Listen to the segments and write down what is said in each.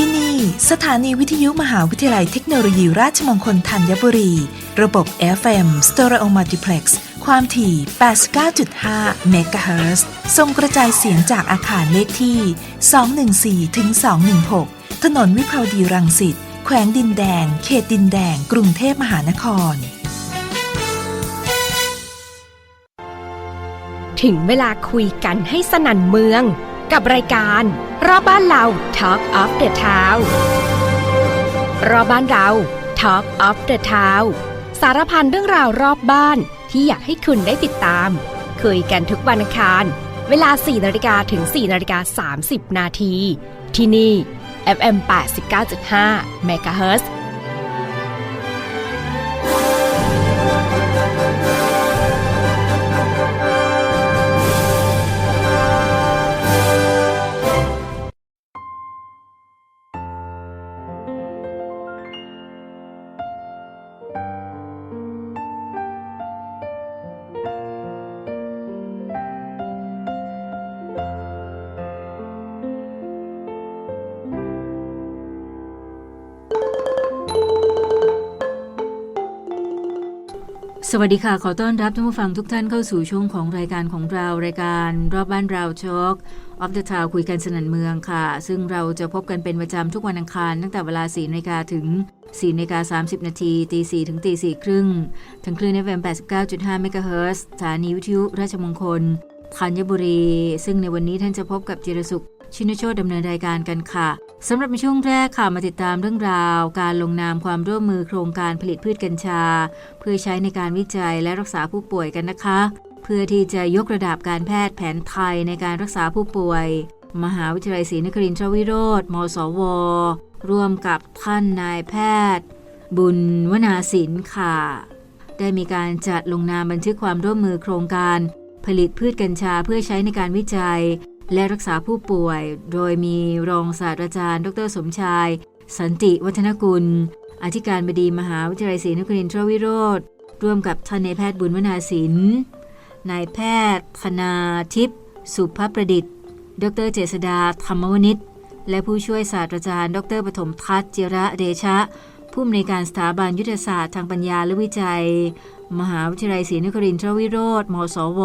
ที่นี่ สถานีวิทยุมหาวิทยาลัยเทคโนโลยีราชมงคลธัญบุรี ระบบ FM Stereo Multiplex ความถี่ 89.5 เมกะเฮิรตซ์ทรงกระจายเสียงจากอาคารเลขที่ 214ถึง216 ถนนวิภาวดีรังสิต แขวงดินแดง เขตดินแดง กรุงเทพมหานคร ถึงเวลาคุยกันให้สนั่นเมือง กับรายการรอบบ้านเรา Talk of the Town รอบบ้านเรา Talk of the Town สารพันเรื่องราวรอบบ้านที่อยากให้คุณได้ติดตาม คุยกันทุกวันอังคาร เวลา 4นาฬิกาถึง 4นาฬิกา30 นาที ที่นี่ FM 89.5 MHz สวัสดีค่ะ ขอต้อนรับท่านผู้ฟังทุกท่านเข้าสู่ช่วงของรายการของเรา รายการรอบบ้านเราชคออฟเดอะทาวคุยกันสนันเมืองค่ะ ซึ่งเราจะพบกันเป็นประจำทุกวันอังคาร ตั้งแต่เวลา4นาฬิกาถึง4นาฬิกา30 นาทีตี4ถึงตี4ครึ่งทางคลื่น FM 89.5 เมกะเฮิรตซ์สถานีวิทยุราชมงคลธัญบุรี ซึ่งในวันนี้ท่านจะพบกับจิรสุข ชินโชตดำเนินรายการกันค่ะ สำหรับในช่วงแรกค่ะมาติดตามเรื่องราว การลงนามความร่วมมือโครงการผลิตพืชกัญชา เพื่อใช้ในการวิจัยและรักษาผู้ป่วยกันนะคะ เพื่อที่จะยกระดับการแพทย์แผนไทยในการรักษาผู้ป่วย มหาวิทยาลัยศรีนครินทรวิโรธมสว ร่วมกับท่านนายแพทย์ บุญวนาสินค่ะ ได้มีการจัดลงนามบันทึกความร่วมมือโครงการ ผลิตพืชกัญชาเพื่อใช้ในการวิจัย และรักษาผู้ป่วย โดยมีรองศาสตราจารย์ ดรสมชาย สันติวัฒนกุล อธิการบดีมหาวิทยาลัยศรีนครินทรวิโรธ ร่วมกับท่านนายแพทย์บุญวนาสินนายแพทย์ธนาทิพย์สุภประดิษฐ์ ดรเจษดาธรรมวณิชและผู้ช่วยศาสตราจารย์ ดรปฐมทัศน์เจระเดชะ ผู้อำนวยการสถาบันยุทธศาสตร์ทางปัญญาและวิจัย มหาวิทยาลัยศรีนครินทรวิโรธ มสว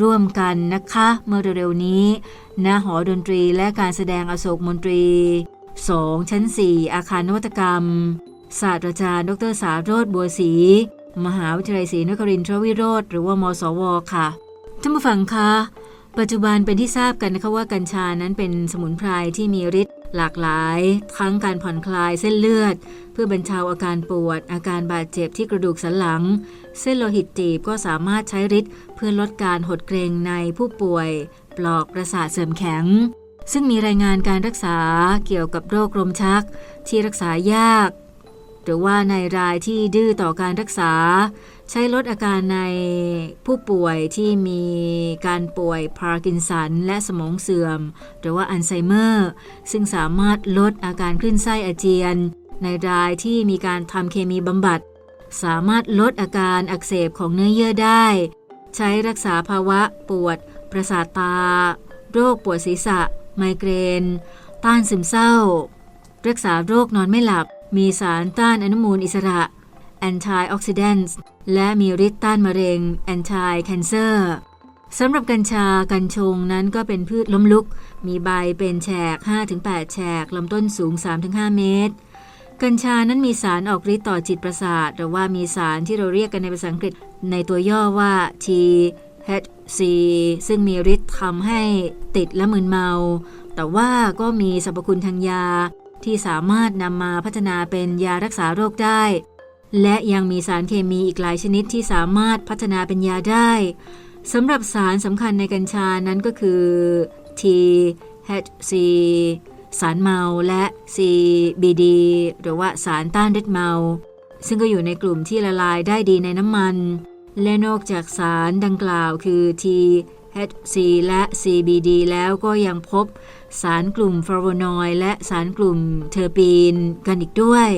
ร่วมกันนะคะ เมื่อเร็วๆนี้ณหอดนตรีและการแสดงอโศกมนตรี 2 ชั้น 4 อาคารนวัตกรรม ศาสตราจารย์ดรสาโรธบัวศรีมหาวิทยาลัยศรีนครินทรวิโรธหรือว่ามสว ค่ะท่านผู้ฟังคะ ปัจจุบันเป็นที่ทราบกันนะคะว่ากัญชานั้นเป็นสมุนไพรที่มีฤทธิ์หลากหลาย ทั้งการผ่อนคลายเส้นเลือด เพื่อบรรเทาอาการปวด อาการบาดเจ็บที่กระดูกสันหลัง เส้นโลหิตตีบก็สามารถใช้ฤทธิ์เพื่อลดการหดเกรงในผู้ป่วย ปลอกประสาทเสริมแข็ง ซึ่งมีรายงานการรักษาเกี่ยวกับโรคลมชัก ที่รักษายาก หรือว่าในรายที่ดื้อต่อการรักษา ใช้ลดอาการในผู้ป่วยที่มีการป่วยพาร์กินสันและสมองเสื่อม หรือว่าอัลไซเมอร์ ซึ่งสามารถลดอาการคลื่นไส้อาเจียน ในรายที่มีการทำเคมีบำบัด สามารถลดอาการอักเสบของเนื้อเยื่อได้ ใช้รักษาภาวะปวด ประสาทตา โรคปวดศีรษะ ไมเกรน ต้านซึมเศร้า รักษาโรคนอนไม่หลับ มีสารต้านอนุมูลอิสระ antioxidants และมีฤทธิ์ต้านมะเร็ง anti cancer สำหรับกัญชากัญชงนั้นก็เป็นพืชล้มลุก มีใบเป็นแฉก 5-8 แฉกลำต้นสูง 3-5 เมตร กัญชานั้นมีสารออกฤทธิ์ต่อจิตประสาท หรือว่ามีสารที่เราเรียกกันในภาษาอังกฤษในตัวย่อว่า THC ซึ่งมีฤทธิ์ทำให้ติดและมึนเมา แต่ว่าก็มีสรรพคุณทางยาที่สามารถนำมาพัฒนาเป็นยารักษาโรคได้ และยังมีสารเคมีอีกหลายชนิดที่สามารถพัฒนาเป็นยาได้สำหรับสารสำคัญในกัญชานั้นก็คือ THC สารเมาและ CBD หรือว่าสารต้านฤทธิ์เมา ซึ่งก็อยู่ในกลุ่มที่ละลายได้ดีในน้ำมัน และนอกจากสารดังกล่าวคือ THC และ CBD แล้วก็ยังพบสารกลุ่มฟลาโวนอยด์และสารกลุ่มเทอร์ปีนกันอีกด้วย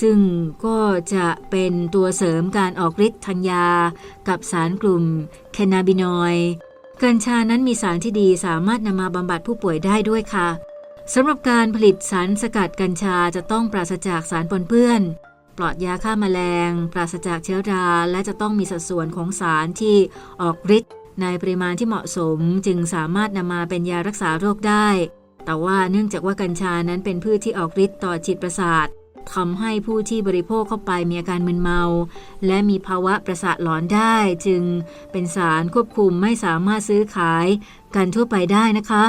ซึ่งก็จะเป็นตัวเสริมการออกฤทธิ์ทางยา กับสารกลุ่มแคนาบินอยด์กัญชานั้นมีสารที่ดีสามารถนำมาบำบัดผู้ป่วยได้ด้วยค่ะสำหรับการผลิตสารสกัดกัญชาจะต้องปราศจากสารปนเปื้อน ปลอดยาฆ่าแมลง ปราศจากเชื้อรา และจะต้องมีสัดส่วนของสารที่ออกฤทธิ์ในปริมาณที่เหมาะสมจึงสามารถนำมาเป็นยารักษาโรคได้ แต่ว่าเนื่องจากว่ากัญชานั้นเป็นพืชที่ออกฤทธิ์ต่อจิตประสาท ทำให้ผู้ที่บริโภคเข้าไปมีอาการมึนเมา และมีภาวะประสาทหลอนได้ จึงเป็นสารควบคุมไม่สามารถซื้อขายกันทั่วไปได้นะคะ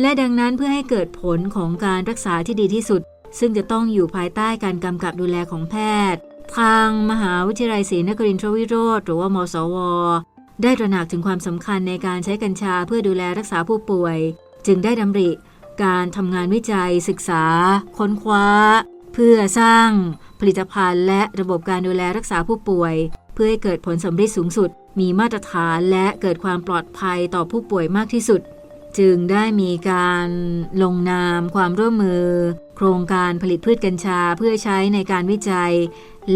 และดังนั้นเพื่อให้เกิดผลของการรักษาที่ดีที่สุด ซึ่งจะต้องอยู่ภายใต้การกำกับดูแลของแพทย์ ทางมหาวิทยาลัยศรีนครินทรวิโรธหรือว่ามสว ได้ตระหนักถึงความสำคัญในการใช้กัญชาเพื่อดูแลรักษาผู้ป่วย จึงได้ดำริการทำงานวิจัยศึกษา ค้นคว้า เพื่อสร้างผลิตภัณฑ์และระบบการดูแลรักษาผู้ป่วย เพื่อให้เกิดผลสำเร็จสูงสุด มีมาตรฐานและเกิดความปลอดภัยต่อผู้ป่วยมากที่สุด จึงได้มีการลงนามความร่วมมือ โครงการผลิตพืชกัญชาเพื่อใช้ในการวิจัย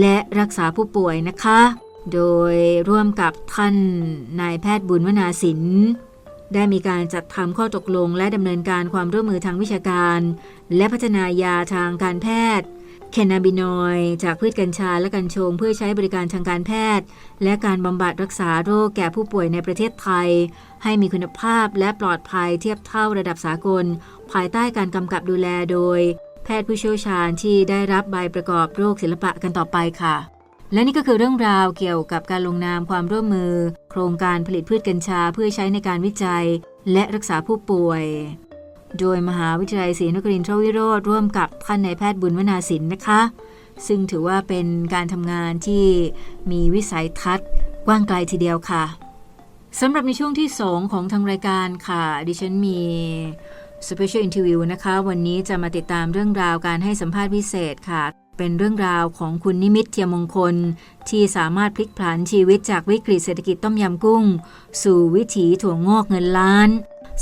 และรักษาผู้ป่วยนะคะ โดยร่วมกับท่านนายแพทย์บุญวนาสิน ได้มีการจัดทำข้อตกลงและดำเนินการความร่วมมือทางวิชาการ และพัฒนายาทางการแพทย์ แคนาบินอยจากพืชกัญชาและกัญชง เพื่อใช้บริการทางการแพทย์ และการบำบัดรักษาโรคแก่ผู้ป่วยในประเทศไทย ให้มีคุณภาพและปลอดภัยเทียบเท่าระดับสากล ภายใต้การกำกับดูแลโดย แพทย์ผู้เชี่ยวชาญที่ได้รับใบประกอบโรคศิลปะกันต่อไปค่ะ และนี่ก็คือเรื่องราวเกี่ยวกับการลงนามความร่วมมือ โครงการผลิตพืชกัญชาเพื่อใช้ในการวิจัย และรักษาผู้ป่วย โดยมหาวิทยาลัยศรีนครินทรวิโรธร่วมกับท่านนายแพทย์บุญวนาสินนะคะ ซึ่งถือว่าเป็นการทำงานที่มีวิสัยทัศน์กว้างไกลทีเดียวค่ะสำหรับในช่วงที่ 2 ของทางรายการค่ะ ดิฉันมี Special Interview นะคะ วันนี้จะมาติดตามเรื่องราวการให้สัมภาษณ์พิเศษค่ะ เป็นเรื่องราวของคุณนิมิตเทียมมงคล ที่สามารถพลิกผันชีวิตจากวิกฤตเศรษฐกิจต้มยำกุ้ง สู่วิถีถั่วงอกเงินล้าน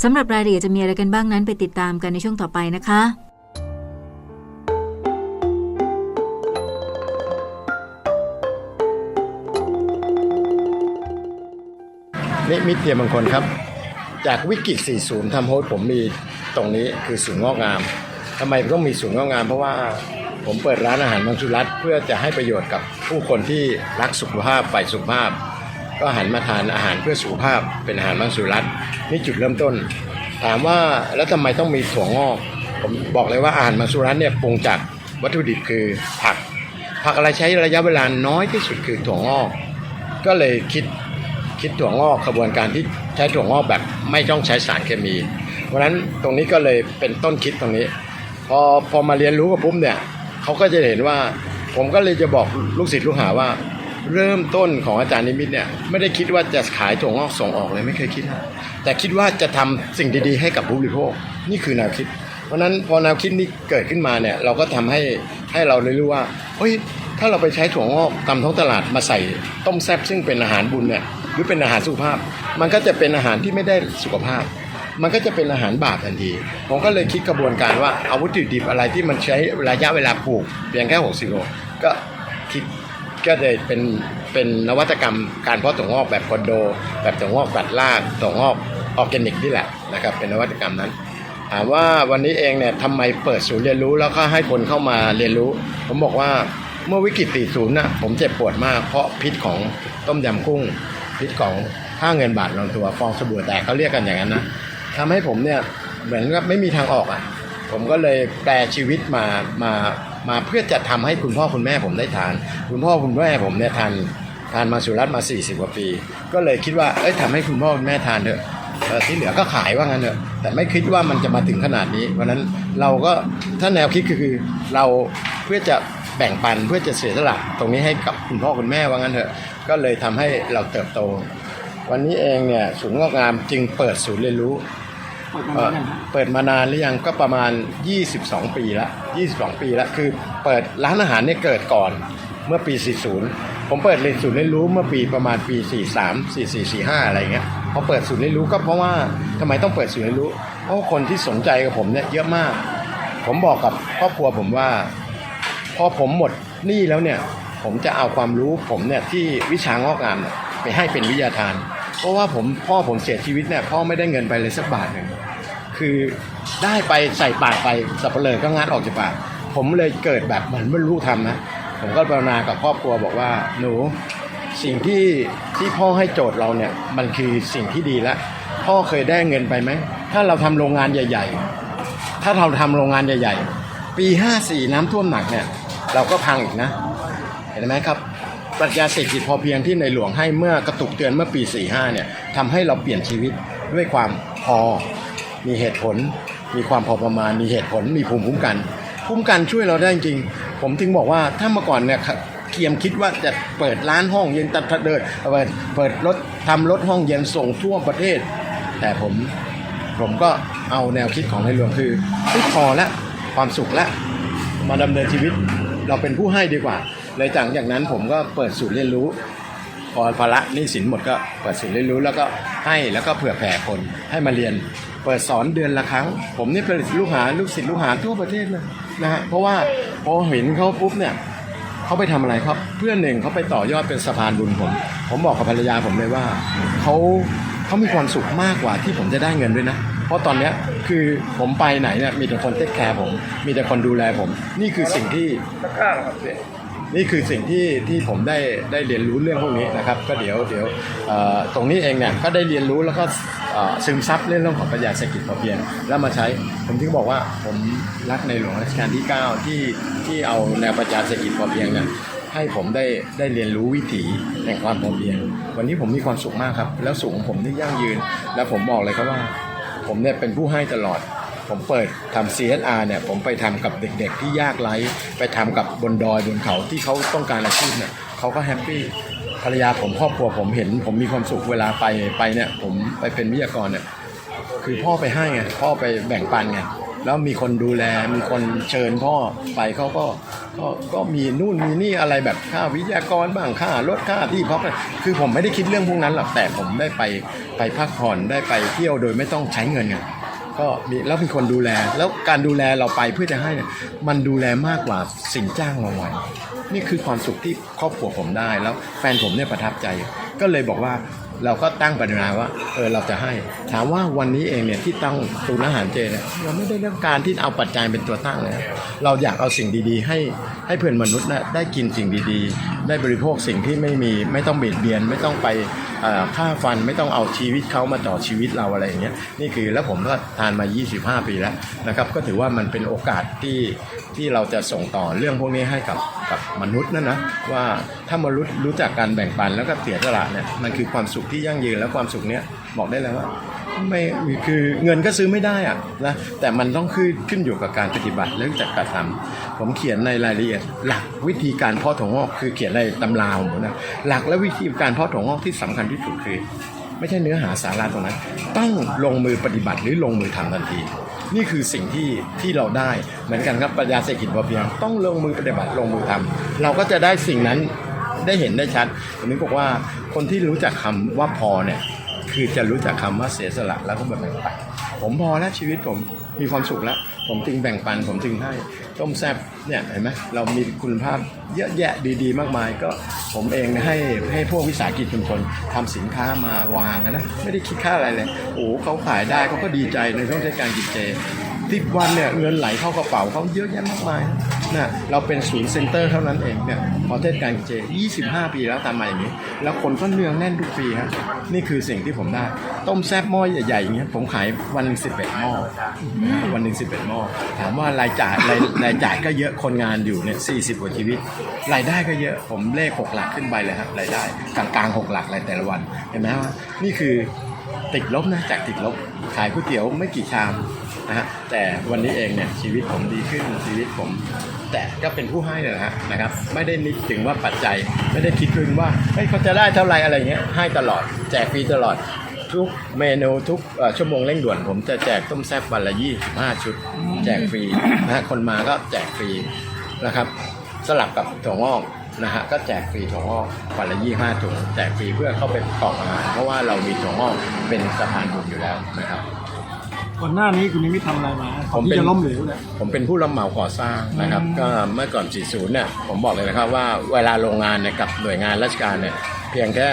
สำหรับรายละเอียดจะมีอะไรกันบ้างนั้นไปติดตามกันในช่วงต่อไปนะคะนิมิตเทียมบางคนครับ จากวิกฤต 40ทำให้ผมมีตรงนี้คือศูนย์งอกงามทำไมต้องมีศูนย์งอกงาม เพราะว่า ผมเปิดร้านอาหารมังสุรัตเพื่อจะให้ประโยชน์กับผู้คนที่รักสุขภาพใฝ่สุขภาพ ก็หันมาทานอาหารเพื่อสุขภาพเป็นอาหารมังสุรัตนี่จุดเริ่มต้น ถามว่าแล้วทำไมต้องมีถั่วงอกผมบอกเลยว่าอาหารมังสุรัตเนี่ยปรุงจากวัตถุดิบคือผัก ผักอะไรใช้ระยะเวลาน้อยที่สุดคือถั่วงอก ก็เลยคิดคิดถั่วงอกขบวนการที่ใช้ถั่วงอกแบบไม่ต้องใช้สารเคมี เพราะฉะนั้นตรงนี้ก็เลยเป็นต้นคิดตรงนี้ พอพอมาเรียนรู้กับปุ๊บเนี่ย เขาก็จะเห็นว่า ผมก็เลยจะบอกลูกศิษย์ลูกหาว่า เริ่มต้นของอาจารย์นิมิตเนี่ยไม่ได้คิดว่าจะขายถั่วงอกส่งออกเลยไม่เคยคิดนะแต่คิดว่าจะทำสิ่งดีๆ ให้กับผู้บริโภคนี่คือแนวคิด เพราะนั้นพอแนวคิดนี้เกิดขึ้นมาเนี่ยเราก็ทำให้ให้เราเลยรู้ว่าเฮ้ยถ้าเราไปใช้ถั่วงอกตามท้องตลาดมาใส่ต้มแซ่บซึ่งเป็นอาหารบุญเนี่ยหรือเป็นอาหารสุขภาพ มันก็จะเป็นอาหารที่ไม่ได้สุขภาพ มันก็จะเป็นอาหารบาปทันที ผมก็เลยคิดกระบวนการว่าอาวุธดิบอะไรที่มันใช้ระยะเวลาปลูกเพียงแค่60โลก็คิดก็เลยเป็นเป็นนวัตกรรมการเพาะถั่วงอกแบบคอนโด แบบถั่วงอกตัดรากถั่วงอกออร์แกนิกนี่แหละนะครับเป็นนวัตกรรมนั้นถามว่าวันนี้เองเนี่ยทำไมเปิดศูนย์เรียนรู้แล้วก็ให้คนเข้ามาเรียนรู้ ผมบอกว่าเมื่อวิกฤต40น่ะผมเจ็บปวดมาก เพราะพิษของต้มยำกุ้ง พิษของค่าเงินบาทลงตัวฟองสบู่แตกเขาเรียกกันอย่างนั้นนะ ทำให้ผมเนี่ยเหมือนกับไม่มีทางออกอะ ผมก็เลยแปลชีวิตมามามาเพื่อจะทำให้คุณพ่อคุณแม่ผมได้ทาน คุณพ่อคุณแม่ผมเนี่ยทานทานมาสุรัตมา 40 กว่าปี ก็เลยคิดว่าเอ้ยทำให้คุณพ่อคุณแม่ทานเถอะที่เหลือก็ขายว่างั้นเถอะแต่ไม่คิดว่ามันจะมาถึงขนาดนี้ เพราะนั้นเราก็ถ้าแนวคิดคือเราเพื่อจะแบ่งปันเพื่อจะเสียสละตรงนี้ให้กับคุณพ่อคุณแม่ว่างั้นเถอะ ก็เลยทำให้เราเติบโต วันนี้เองเนี่ยศูนย์งอกงามจึงเปิดศูนย์เรียนรู้ เอ่อเปิดมานานหรือยังก็ประมาณ 22 ปีละ22 ปีละคือเปิดร้านอาหารเนี่ยเกิดก่อนเมื่อปี 40 ผมเปิดเรียนศูนย์เรียนรู้เมื่อปีประมาณปี 43 44 45 อะไรเงี้ยพอเปิดศูนย์เรียนรู้ก็เพราะว่าทำไมต้องเปิดศูนย์เรียนรู้ เพราะคนที่สนใจกับผมเนี่ยเยอะมาก ผมบอกกับครอบครัวผมว่า พอผมหมดหนี้แล้วเนี่ยผมจะเอาความรู้ผมเนี่ยที่วิชางอกงามเนี่ยไปให้เป็นวิทยาทาน เพราะว่าผมพ่อผมเสียชีวิตเนี่ยพ่อไม่ได้เงินไปเลยสักบาทหนึ่งคือได้ไปใส่ปากไปสับเปลือก็งัดออกจากปากผมเลยเกิดแบบเหมือนไม่รู้ทำนะผมก็ภาวนากับครอบครัวบอกว่าหนูสิ่งที่ที่พ่อให้โจทย์เราเนี่ยมันคือสิ่งที่ดีแล้วพ่อเคยได้เงินไปไหมถ้าเราทำโรงงานใหญ่ ๆ ถ้าเราทำโรงงานใหญ่ ๆ ปี 54 น้ำท่วมหนักเนี่ย เราก็พังอีกนะ เห็นไหมครับ รัชญาเศรษฐกิจพอเพียงที่ในหลวงให้เมื่อกระตุกเตือนเมื่อปี 45เนี่ยทำให้เราเปลี่ยนชีวิตด้วยความพอ มีเหตุผล มีความพอประมาณ มีเหตุผล มีภูมิคุ้มกัน ภูมิคุ้มกันช่วยเราได้จริง ผมถึงบอกว่าถ้าเมื่อก่อนเนี่ยเกียมคิดว่าจะเปิดร้านห้องเย็นตัดเดินเปิดเปิดรถทำรถห้องเย็นส่งทั่วประเทศ แต่ผมผมก็เอาแนวคิดของในหลวงคือพอแล้วความสุขแล้วมาดำเนินชีวิตเราเป็นผู้ให้ดีกว่า เลยจากอย่างนั้นผมก็เปิดศูนย์เรียนรู้ พอภาระนี้สินหมดก็เปิดศูนย์เรียนรู้แล้วก็ให้แล้วก็เผื่อแผ่คนให้มาเรียน เปิดสอนเดือนละครั้ง ผมนี่เป็นลูกหาลูกศิษย์ลูกหาทั่วประเทศเลยนะฮะเพราะว่าพอเห็นเขาปุ๊บเนี่ยเขาไปทำอะไรครับ เพื่อนหนึ่งเขาไปต่อยอดเป็นสะพานบุญผม ผมบอกกับภรรยาผมเลยว่าเขาเขามีความสุขมากกว่าที่ผมจะได้เงินด้วยนะ เพราะตอนเนี้ยคือผมไปไหนเนี่ยมีแต่คนเทคแคร์ผม มีแต่คนดูแลผม นี่คือสิ่งที่ นี่คือสิ่งที่ที่ผมได้ได้เรียนรู้เรื่องพวกนี้นะครับ ก็เดี๋ยวเดี๋ยวตรงนี้เองเนี่ยก็ได้เรียนรู้แล้วก็ซึมซับเรื่องของปรัชญาเศรษฐกิจพอเพียงแล้วมาใช้ผมถึงบอกว่าผมรักในหลวงรัชกาลที่ 9 ที่ที่เอาแนวปรัชญาเศรษฐกิจพอเพียงเนี่ยให้ผมได้ได้เรียนรู้วิถีแห่งความพอเพียง วันนี้ผมมีความสุขมากครับ แล้วสุขของผมนี่ยั่งยืน แล้วผมบอกเลยครับว่า ผมเนี่ยเป็นผู้ให้ตลอด ผมเปิดทำ CSR เนี่ยผมไปทำกับเด็กๆที่ยากไร้ไปทำกับบนดอยบนเขาที่เขาต้องการอาชีพเนี่ยเขาก็แฮปปี้ภรรยาผมครอบครัวผมเห็น ผมมีความสุขเวลาไปไปเนี่ยผมไปเป็นวิทยากรเนี่ยคือพ่อไปให้ไงพ่อไปแบ่งปันไงแล้วมีคนดูแลมีคนเชิญพ่อไปเขาก็ก็ก็มีนู่นมีนี่อะไรแบบค่าวิทยากรบ้างค่ารถค่าที่พักคือผมไม่ได้คิดเรื่องพวกนั้นหรอกแต่ผมได้ไปไปพักผ่อนได้ไปเที่ยวโดยไม่ต้องใช้เงินไง ก็มีแล้วเป็นคนดูแล แล้วการดูแลเราไปเพื่อจะให้เนี่ยมันดูแลมากกว่าสิ่งจ้างเราไว้นี่คือความสุขที่ครอบครัวผมได้แล้วแฟนผมเนี่ยประทับใจ ก็เลยบอกว่า เราก็ตั้งปณิธานว่าเออเราจะให้ ถามว่าวันนี้เองเนี่ยที่ตั้งศูนย์อาหารเจเนี่ยเราไม่ได้เรื่องการที่เอาปัจจัยเป็นตัวตั้งเลยเราอยากเอาสิ่งดีๆ ให้ให้เพื่อนมนุษย์นะได้กินสิ่งดีๆ ได้บริโภคสิ่งที่ไม่มีไม่ต้องเบียดเบียน ไม่ต้องไปเอ่อฆ่าฟันไม่ต้องเอาชีวิตเขามาต่อชีวิตเราอะไรอย่างเงี้ยนี่คือแล้วผมก็ทานมา 25 ปีแล้วนะครับก็ถือว่ามันเป็นโอกาสที่ ที่เราจะส่งต่อเรื่องพวกนี้ให้กับกับมนุษย์นะนนะว่าถ้ามนุษย์รู้จักการแบ่งปันแล้วก็เสียสละเนี่ยมันคือความสุขที่ยั่งยืนและความสุขเนี้ยบอกได้เลยว่าไม่คือเงินก็ซื้อไม่ได้อะนะแต่มันต้องขึ้นขึ้นอยู่กับการปฏิบัติและจากการทำผมเขียนในรายละเอียด หลักวิธีการเพาะถั่วงอกคือเขียนในตำราของผมนะหลักและวิธีการเพาะถั่วงอกที่สำคัญที่สุดคือ ไม่ใช่เนื้อหาสาระตรงนั้น ต้องลงมือปฏิบัติหรือลงมือทำทันที นี่คือสิ่งที่ที่เราได้เหมือนกันครับปรัชญาเศรษฐกิจพอเพียงต้องลงมือปฏิบัติลงมือทำเราก็จะได้สิ่งนั้นได้เห็นได้ชัดผมนึกบอกว่าคนที่รู้จักคำว่าพอเนี่ยคือจะรู้จักคำว่าเสียสละแล้วก็แบ่งปันผมพอแล้วชีวิตผมมีความสุขแล้ว ผมจึงแบ่งปันผมจึงให้ ต้มแซบเนี่ยเห็นไหมเรามีคุณภาพเยอะแยะดี ๆ มากมาย ก็ผมเองให้ให้พวกวิสาหกิจชุมชนทำสินค้ามาวางนะไม่ได้คิดค่าอะไรเลยโอ้เขาขายได้เขาก็ดีใจในช่วงเทศกาลกินเจสิบวันเนี่ยเงินไหลเข้ากระเป๋าเขาเยอะแยะมากมายนะ เราเป็นศูนย์เซ็นเตอร์เท่านั้นเองเนี่ยพอเทศกาลกินเจ 25 ปีแล้วตามมาอย่างนี้ แล้วคนก็เนืองแน่นทุกปีครับนี่คือสิ่งที่ผมได้ ต้มแซ่บหม้อใหญ่ๆอย่างเงี้ยผมขายวันหนึ่ง11 หม้อวันหนึ่ง11 หม้อถามว่ารายจ่ายรายรายจ่ายก็เยอะคนงานอยู่เนี่ย40 กว่าชีวิต รายได้ก็เยอะผมเลข 6 หลักขึ้นไปเลยครับรายได้กลางๆ 6 หลักรายแต่ละวันเห็นไหมว่านี่คือติดลบนะจากติดลบ ขายก๋วยเตี๋ยวไม่กี่ชามนะฮะแต่วันนี้เองเนี่ยชีวิตผมดีขึ้นชีวิตผม แต่ก็เป็นผู้ให้เลยนะฮะนะครับ ไม่ได้นึกถึงว่าปัจจัยไม่ได้คิดถึงว่าเฮ้ยเขาจะได้เท่าไหรอะไรเงี้ยให้ตลอดแจกฟรีตลอดทุกเมนูทุกชั่วโมงเร่งด่วน ผมจะแจกต้มแซ่บวันละ25 ชุด แจกฟรีนะฮะคนมาก็แจกฟรีนะครับ สลับกับถั่วงอก นะฮะก็แจกฟรีถั่วงอกวันละ25ถุงแจกฟรีเพื่อเข้าไปประกอบอาหารเพราะว่าเรามีถั่วงอกเป็นสะพานบุญอยู่แล้วนะครับ ก่อนหน้านี้คุณนิมิตทำอะไรมาผมที่เป็น จะล้มเหลวเนี่ย ผมเป็นผู้รับเหมาก่อสร้างนะครับก็เมื่อก่อน 40 เนี่ย ผมบอกเลยนะครับว่าเวลาโรงงานเนี่ยกับหน่วยงานราชการเนี่ยเพียงแค่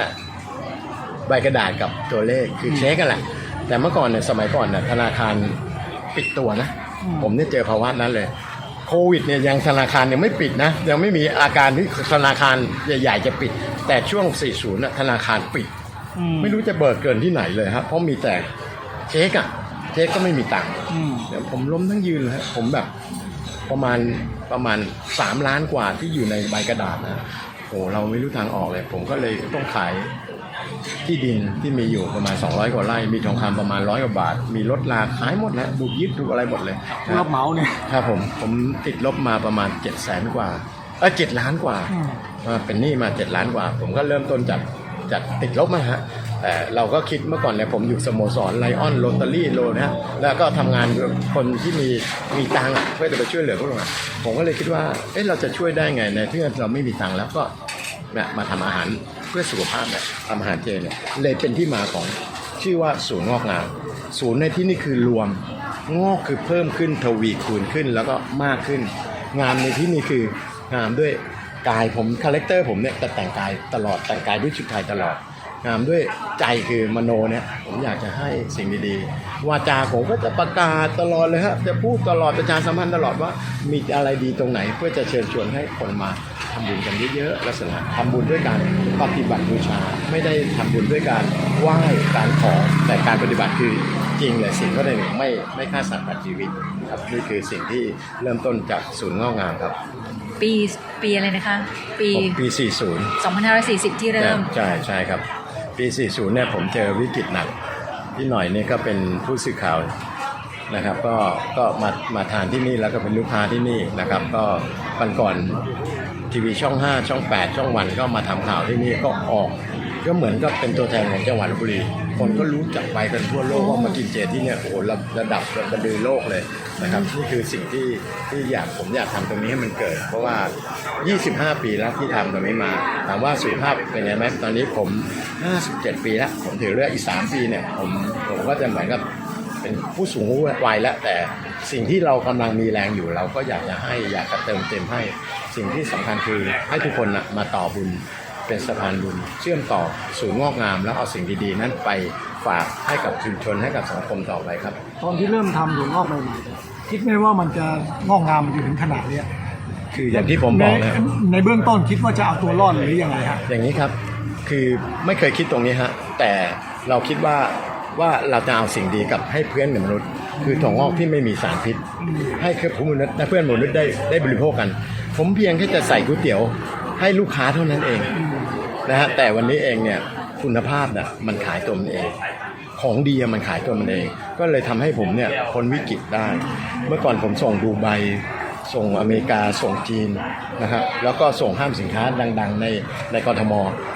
ใบกระดาษกับตัวเลขคือเช็คกันแหละ แต่เมื่อก่อนเนี่ยสมัยก่อนเนี่ยธนาคารปิดตัวนะ อืม ผมเนี่ยเจอภาวะนั้นเลย โควิดเนี่ยยังธนาคารยังไม่ปิดนะ ยังไม่มีอาการที่ธนาคารใหญ่ๆจะปิด แต่ช่วง 40น่ะธนาคารปิด อืม ไม่รู้จะเบิกเกินที่ไหนเลยครับเพราะมีแต่เช็คอะเช็คก็ไม่มีตังค์อืมเดี๋ยวผมล้มทั้งยืนเลยฮะผมแบบประมาณประมาณสามล้านกว่าที่อยู่ในใบกระดาษนะโอ้เราไม่รู้ทางออกเลย ผมก็เลยต้องขาย ที่ดินที่มีอยู่ประมาณ 200 กว่าไร่ มีทองคำประมาณร้อยกว่าบาท มีรถลาขายหมดแล้วถูกยึดถูกอะไรหมดเลยผู้รับเหมาเนี่ยครับผมผมติดลบมาประมาณ7จ็ดแสนกว่าเออเจ็ดล้านกว่าอืมอ่าเป็นหนี้มา7ล้านกว่า ผมก็เริ่มต้นจากจากติดลบมาฮะแต่เราก็คิดเมื่อก่อนเนี่ยผมอยู่สโมสรไลออนโรตารี่โลนะฮะแล้วก็ทำงานกับคนที่มีมีตังค์อะเพื่อจะไปช่วยเหลือพวกเราอะผมก็เลยคิดว่าเอ๊ะเราจะช่วยได้ไงในที่เราไม่มีตังค์แล้วก็เนี่ยมาทำอาหาร เพื่อสุขภาพเนี่ยทำอาหารเจเนี่ยเลยเป็นที่มาของชื่อว่าศูนย์งอกงามศูนย์ในที่นี่คือรวมงอกคือเพิ่มขึ้นทวีคูณขึ้นแล้วก็มากขึ้น งามในที่นี่คืองามด้วยกายผมคาแรคเตอร์ผมเนี่ยจะแต่งกายตลอดแต่งกายด้วยชุดไทยตลอด งามด้วยใจคือมโนเนี่ยผมอยากจะให้สิ่งดีๆ วาจาผมก็จะประกาศตลอดเลยฮะจะพูดตลอดประชาสัมพันธ์ตลอดว่ามีอะไรดีตรงไหนเพื่อจะเชิญชวนให้คนมาทำบุญกันเยอะๆลักษณะทำบุญด้วยการปฏิบัติบูชา ไม่ได้ทำบุญด้วยการไหว้การขอแต่การปฏิบัติคือจริงเลยสิ่งก็ได้หนึ่งไม่ไม่ฆ่าสัตว์ตัดชีวิตครับนี่คือสิ่งที่เริ่มต้นจากศูนย์งอกงามครับ ปีปีอะไรนะคะ ปีปี 40 2540 ที่เริ่ม ใช่ใช่ครับ ปี 40เนี่ยผมเจอวิกฤตหนัก พี่หน่อยเนี่ยก็เป็นผู้สื่อข่าวนะครับ ก็ก็มามาทานที่นี่แล้วก็เป็นลูกค้าที่นี่นะครับ ก็ปันก่อนทีวีช่อง 5 ช่อง 8 ช่องวันก็มาทำข่าวที่นี่ก็ออก ก็เหมือนกับเป็นตัวแทนของจังหวัดลบบุรี คนก็รู้จักไปกันทั่วโลกว่ามากินเจที่เนี่ยโอ้โหระระดับระดับโลกเลย นะครับนี่คือสิ่งที่ที่อยากผมอยากทำตรงนี้ให้มันเกิด เพราะว่า 25 ปีแล้วที่ทำตรงนี้มาถามว่าสุขภาพเป็นไงไหมตอนนี้ผม 57 ปีแล้วผมถือเลือกอีก 3 ปีเนี่ยผมผมก็จะเหมือนกับเป็นผู้สูงวัยแล้วแต่สิ่งที่เรากำลังมีแรงอยู่เราก็อยากจะให้อยากจะเติมเต็มให้ สิ่งที่สำคัญคือให้ทุกคนนะมาต่อบุญ เป็นสะพานบุญเชื่อมต่อศูนย์งอกงาม แล้วเอาสิ่งดีๆ นั้นไปฝากให้กับชุมชนให้กับสังคมต่อไปครับ ตอนที่เริ่มทำถั่วงอกใหม่ๆคิดไหมว่ามันจะงอกงามมาอยู่ถึงขนาดเนี้ยคืออย่างที่ผมบอกในนะในเบื้องต้นคิดว่าจะเอาตัวรอดหรือยังไงฮะอย่างนี้ครับคือไม่เคยคิดตรงนี้ฮะแต่เราคิดว่าว่าเราจะเอาสิ่งดีกับให้เพื่อนมนุษย์ คือถั่วงอกที่ไม่มีสารพิษ ให้เพื่อนมนุษย์และเพื่อนมนุษย์ได้ได้บริโภคกัน ผมเพียงแค่จะใส่ก๋วยเตี๋ยวให้ลูกค้าเท่านั้นเอง นะฮะแต่วันนี้เองเนี่ยคุณภาพน่ะมันขายตัวมันเอง ของดีอะมันขายตัวมันเอง ก็เลยทำให้ผมเนี่ยพ้นวิกฤตได้ เมื่อก่อนผมส่งดูไบส่งอเมริกาส่งจีนนะครับแล้วก็ส่งห้ามสินค้าดังๆ ในในกรทม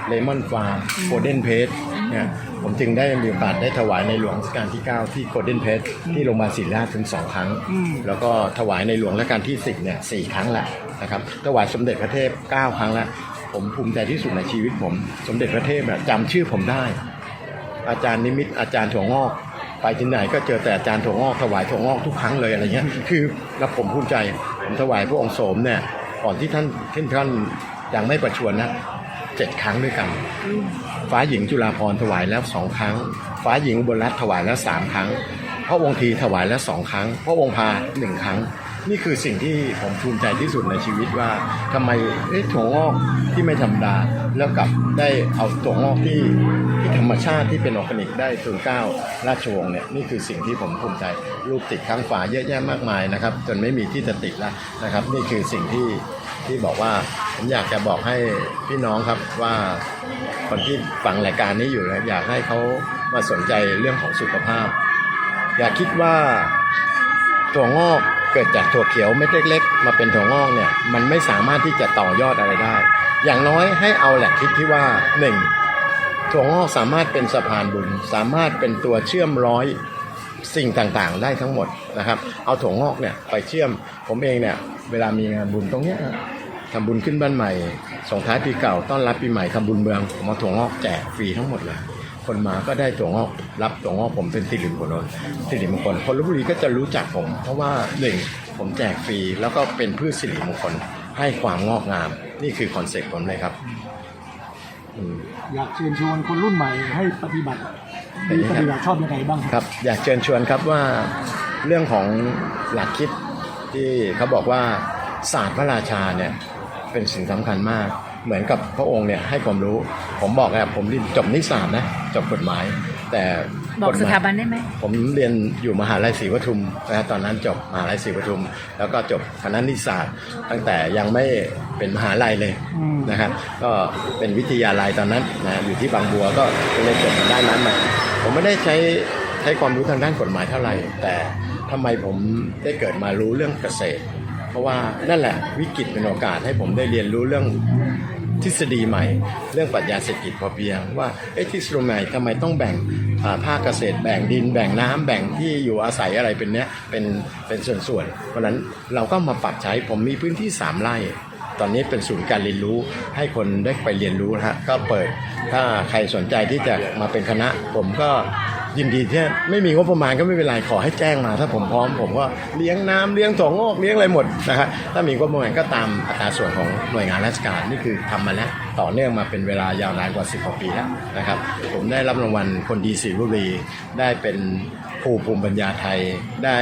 เลมอนฟาร์มโ o เดนเพสเนี่ยผมจึงได้มีโอกาสได้ถวายในหลวงรัชกาลที่ 9 ที่โ o เดนเพสที่โรงพยาบาลศิริราชถึง 2 ครั้ง แล้วก็ถวายในหลวงรัชกาลที่ 10เนี่ยสครั้งแหละนะครับถวายสมเด็จพระเทพ 9 ครั้งแล้ว ผมภูมิใจที่สุดในชีวิตผม สมเด็จพระเทพอะจำชื่อผมได้ อาจารย์นิมิตอาจารย์ถั่วงอก ไปที่ไหนก็เจอแต่อาจารย์ถั่วงอกถวายถั่วงอกทุกครั้งเลยอะไรเงี้ยคือแล้วผมภูมิใจผมถวายพระองค์โสมเนี่ยก่อนที่ท่านท่านท่านยังไม่ประชวรนะเจ็ดครั้งด้วยกัน ฟ้าหญิงจุฬาภรถวายแล้วสองครั้ง ฟ้าหญิงอุบลรัตน์ถวายแล้วสามครั้ง พระองค์ทีถวายแล้วสองครั้ง พระองค์พาหนึ่งครั้ง นี่คือสิ่งที่ผมภูมิใจที่สุดในชีวิตว่าทำไมเอ๊ะถั่วงอกที่ไม่ธรรมดา แล้วกลับได้เอาถั่วงอกที่ที่ธรรมชาติที่เป็นออร์แกนิกได้ทุนเก้าราชวงศ์เนี่ยนี่คือสิ่งที่ผมภูมิใจรูปติดข้างฝาเยอะแยะมากมายนะครับ จนไม่มีที่จะติดแล้วนะครับ นี่คือสิ่งที่ที่บอกว่าผมอยากจะบอกให้พี่น้องครับว่าคนที่ฟังรายการนี้อยู่นะอยากให้เขามาสนใจเรื่องของสุขภาพ อย่าคิดว่าถั่วงอก เกิดจากถั่วเขียวเม็ดเล็ก ๆ มาเป็นถั่วงอกเนี่ยมันไม่สามารถที่จะต่อยอดอะไรได้ อย่างน้อยให้เอาแหละคิดที่ว่าหนึ่งถั่วงอกสามารถเป็นสะพานบุญ สามารถเป็นตัวเชื่อมร้อยสิ่งต่างๆ ได้ทั้งหมดนะครับ เอาถั่วงอกเนี่ยไปเชื่อม ผมเองเนี่ยเวลามีงานบุญตรงเนี้ยทำบุญขึ้นบ้านใหม่ส่งท้ายปีเก่าต้อนรับปีใหม่ทำบุญเมืองผมเอาถั่วงอกแจกฟรีทั้งหมดเลย คนมาก็ได้ถั่วงอกรับถั่วงอกผมเป็นสิริมงคลสิริมงคลคนลบบุรีก็จะรู้จักผม เพราะว่าหนึ่งผมแจกฟรีแล้วก็เป็นพืชสิริมงคลให้ความงอกงาม นี่คือคอนเซ็ปต์ผมเลยครับอืมอยากเชิญชวนคนรุ่นใหม่ให้ปฏิบัติเป็นมียังไงปฏิบัติชอบยังไงบ้างครับ อยากเชิญชวนครับว่าเรื่องของหลักคิดที่เขาบอกว่าศาสตร์พระราชาเนี่ยเป็นสิ่งสำคัญมาก เหมือนกับพระองค์เนี่ยให้ความรู้ ผมบอกอะผมเรียนจบนิสสัตนะจบกฎหมาย แต่บอกฎหมยสถาบันได้ไหมผมเรียนอยู่มหาลัยศรีปทุมนะฮะตอนนั้นจบมหาลัยศรีปทุม แล้วก็จบคณะนิสสัตตั้งแต่ยังไม่เป็นมหาลัยเลยอืมนะครับก็เป็นวิทยาลัยตอนนั้นนะอยู่ที่บางบัวก็เลยจบทางด้านนั้นมาผมไม่ได้ใช้ใช้ความรู้ทางด้านกฎหมายเท่าไหร่ แต่ทำไมผมได้เกิดมารู้เรื่องเกษตร เพราะว่านั่นแหละวิกฤตเป็นโอกาสให้ผมได้เรียนรู้เรื่อง ทฤษฎีใหม่ เรื่องปรัชญาเศรษฐกิจพอเพียงว่าเอ๊ะทฤษฎีใหม่ทำไมต้องแบ่งภาคเกษตรแบ่งดินแบ่งน้ำแบ่งที่อยู่อาศัยอะไรเป็นเนี้ยเป็นเป็นส่วนๆเพราะฉะนั้นเราก็มาปรับใช้ผมมีพื้นที่ 3ไร่ตอนนี้เป็นศูนย์การเรียนรู้ให้คนได้ไปเรียนรู้นะฮะก็เปิดถ้าใครสนใจที่จะมาเป็นคณะ ผมก็ ยินดีที่ไม่มีงบประมาณก็ไม่เป็นไรขอให้แจ้งมา ถ้าผมพร้อมผมก็เลี้ยงน้ำเลี้ยงถั่วงอกเลี้ยงอะไรหมดนะฮะถ้ามีงบประมาณก็ตามอัตราส่วนของหน่วยงานราชการนี่คือทำมาแล้วต่อเนื่องมาเป็นเวลายาวนานกว่า 10กว่าปีแล้วนะครับ ผมได้รับรางวัลคนดีศรีบุรีได้เป็นผู้ภูมิปัญญาไทยได้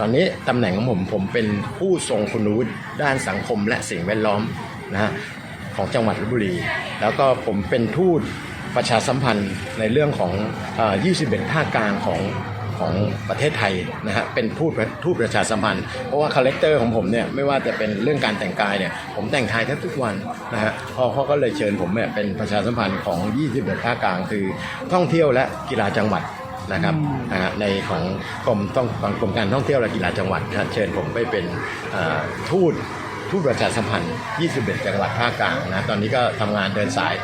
ตอนนี้ตำแหน่งของผมผมเป็นผู้ทรงคุณวุฒิด้านสังคมและสิ่งแวดล้อมนะฮะของจังหวัดลบบุรี แล้วก็ผมเป็นทูต ประชาสัมพันธ์ในเรื่องของเอ่อ21ภาคกลางของของประเทศไทยนะฮะเป็นทูตทูตประชาสัมพันธ์เพราะว่าคาแรคเตอร์ของผมเนี่ยไม่ว่าจะเป็นเรื่องการแต่งกายเนี่ยผมแต่งไทยแทบทุกวันนะฮะพอเขาก็เลยเชิญผมเนี่ยเป็นประชาสัมพันธ์ของ 21ภาคกลางคือท่องเที่ยวและกีฬาจังหวัดนะครับนะฮะในของกรมต้องกรมการท่องเที่ยวและกีฬาจังหวัดนะฮะเชิญผมไปเป็นอ่าทูตทูตประชาสัมพันธ์ 21 จังหวัดภาคกลางนะตอนนี้ก็ทำงานเดินสาย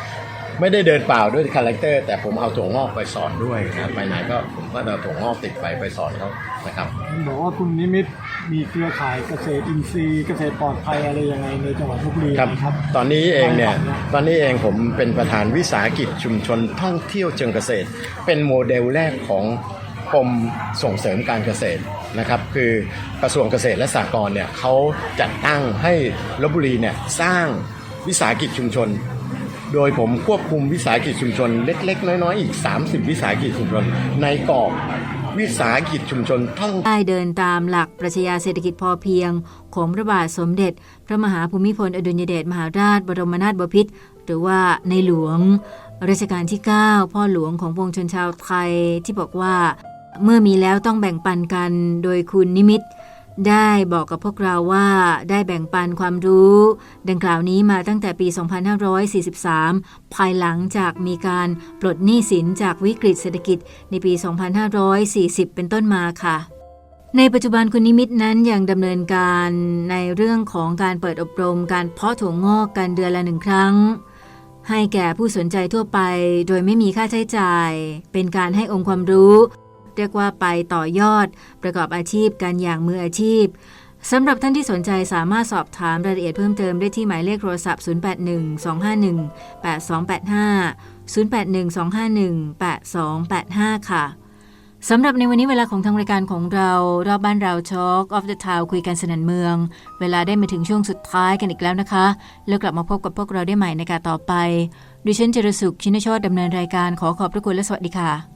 ไม่ได้เดินเปล่าด้วยคาแรคเตอร์แต่ผมเอาถั่วงอกไปสอนด้วยนะไปไหนก็ผมก็เอาถั่วงอกติดไปไปสอนเขานะครับเห็นบอกว่าคุณนิมิตมีเครือข่ายเกษตรอินทรีย์เกษตรปลอดภัยอะไรยังไงในจังหวัดลบบุรีครับนะครับ ตอนนี้เองเนี่ยใช่ครับตอนนี้เองผมเป็นประธานวิสาหกิจชุมชนท่องเที่ยวเชิงเกษตร เป็นโมเดลแรกของกรมส่งเสริมการเกษตรนะครับคือกระทรวงเกษตรและสหกรณ์เนี่ยเขาจัดตั้งให้ลบบุรีเนี่ยสร้างวิสาหกิจชุมชน โดยผมควบคุมวิสาหกิจชุมชนเล็ก ๆ น้อย ๆ อีก 30 วิสาหกิจชุมชน ในกรอบวิสาหกิจชุมชนท่องได้เดินตามหลักปรัชญาเศรษฐกิจพอเพียง ของพระบาทสมเด็จ พระมหาภูมิพลอดุลยเดชมหาราชบรมนาถบพิตรหรือว่าในหลวงรัชกาลที่ 9 พ่อหลวงของวงชนชาวไทยที่บอกว่า เมื่อมีแล้วต้องแบ่งปันกันโดยคุณนิมิต ได้บอกกับพวกเราว่าได้แบ่งปันความรู้ ดังกล่าวนี้มาตั้งแต่ปี 2543 ภายหลังจากมีการปลดหนี้สินจากวิกฤตเศรษฐกิจในปี 2540 เป็นต้นมาค่ะ ในปัจจุบันคุณนิมิตนั้นยังดำเนินการในเรื่องของการเปิดอบรมการเพาะถั่วงอกกันเดือนละหนึ่งครั้ง ให้แก่ผู้สนใจทั่วไป โดยไม่มีค่าใช้จ่าย เป็นการให้องค์ความรู้ เรียกว่าไปต่อยอด ประกอบอาชีพกันอย่างมืออาชีพสำหรับท่านที่สนใจสามารถสอบถามรายละเอียดเพิ่มเติมได้ที่หมายเลขโทรศัพท์ 0812518285 0812518285 ค่ะสำหรับในวันนี้เวลาของทางรายการของเรา รอบบ้านเราช็อคออฟเดอะทาวคุยกันสนันเมือง เวลาได้มาถึงช่วงสุดท้ายกันอีกแล้วนะคะ แล้วกลับมาพบกับพวกเราได้ใหม่ในการต่อไปดิฉันเจรสุขชินโชตดำเนินรายการขอขอบพระคุณและสวัสดีค่ะ